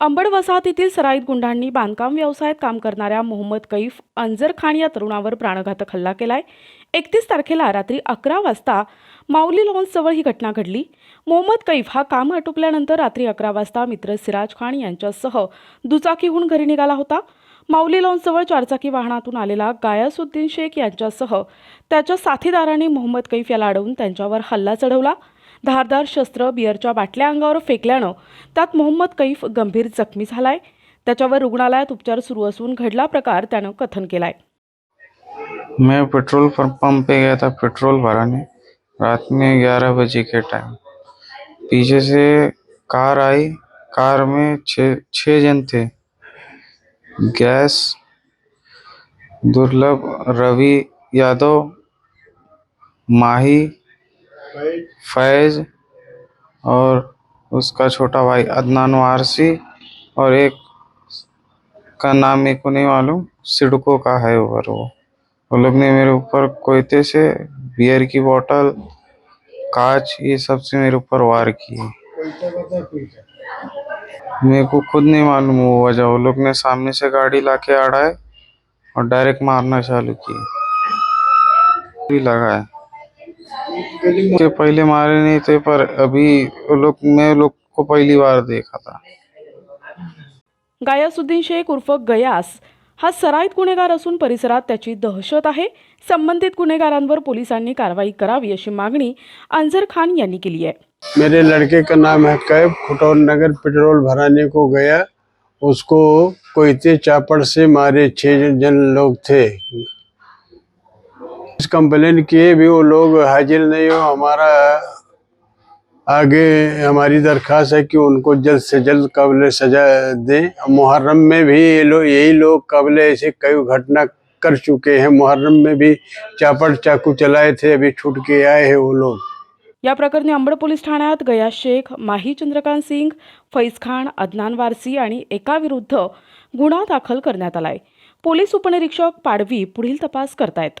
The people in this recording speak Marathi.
अंबड वसाहतीतील सराईत गुंडांनी बांधकाम व्यवसायात काम करणाऱ्या मोहम्मद कैफ अंजर खान या तरुणावर प्राणघातक हल्ला केलाय. एकतीस तारखेला रात्री अकरा वाजता माऊली लॉन्सजवळ ही घटना घडली. मोहम्मद कैफ हा काम आटोपल्यानंतर रात्री अकरा वाजता मित्र सिराज खान यांच्यासह दुचाकीहून घरी निघाला होता. माऊली लॉन्सजवळ चारचाकी वाहनातून आलेला गायासुद्दीन शेख यांच्यासह त्याच्या साथीदारांनी मोहम्मद कैफ याला अडवून त्यांच्यावर हल्ला चढवला. धारदार शस्त्र बिअरच्या बाटल्या अंगावर फेकल्यानं त्यात मोहम्मद कैफ गंभीर जखमी झालाय. त्याच्यावर रुग्णालयात उपचार सुरू असून घडला प्रकार त्यानं कथन केलाय. मैं पेट्रोल पंप पे गया था पेट्रोल भराने. रात में ग्यारह बजे के टाइम पीछे से कार आई. कार में छः छः जन थे. गैस दुर्लभ रवि यादव माही फैज और उसका छोटा भाई अदनान वारसी और एक का नाम मेरे को नहीं मालूम, सिडको का है ऊपर वो। वो लोग ने मेरे ऊपर कोयते से बियर की बोतल कांच, ये सबसे मेरे ऊपर वार किए। मेरे को खुद नहीं मालूम वो वजह। वो लोग ने सामने से गाड़ी लाके अड़ाए और डायरेक्ट मारना चालू किए। भी लगा है। के पहले मारे नहीं थे पर अभी लोग मैं लोग को पहली बार देखा था। गायासुद्दीन शेख उर्फ गयास हा सराईत गुन्हेगार असून परिसरात त्याची दहशत आहे. संबंधित गुन्हेगारांवर पोलिसांनी कारवाई करावी अशी मागणी अंजर खान यांनी केली आहे. मेरे लड़के का नाम है कैब खुटौर नगर पेट्रोल भराने को गया। उसको कोयते चापड़ से मारे छह जन लोग थे। कंप्लेन किए भी वो लोग हाजिर नहीं हो। हमारा आगे हमारी दरख्वास्त है कि उनको जल्द से जल्द कबल सजा दें। मुहर्रम में भी ये लोग यही लोग कबल ऐसे कई घटना कर चुके हैं। मुहर्रम में भी चापड़ चाकू चलाए थे अभी छूट के आए हैं वो लोग। या प्रकरणी अंबड पोलीस ठाण्यात गया शेख माही चंद्रकांत सिंग फैज खान अदनान वारसी आणि एका विरुद्ध गुन्हा दाखल करण्यात आलाय. पोलीस उपनिरीक्षक पाडवी पुढील तपास करतायत.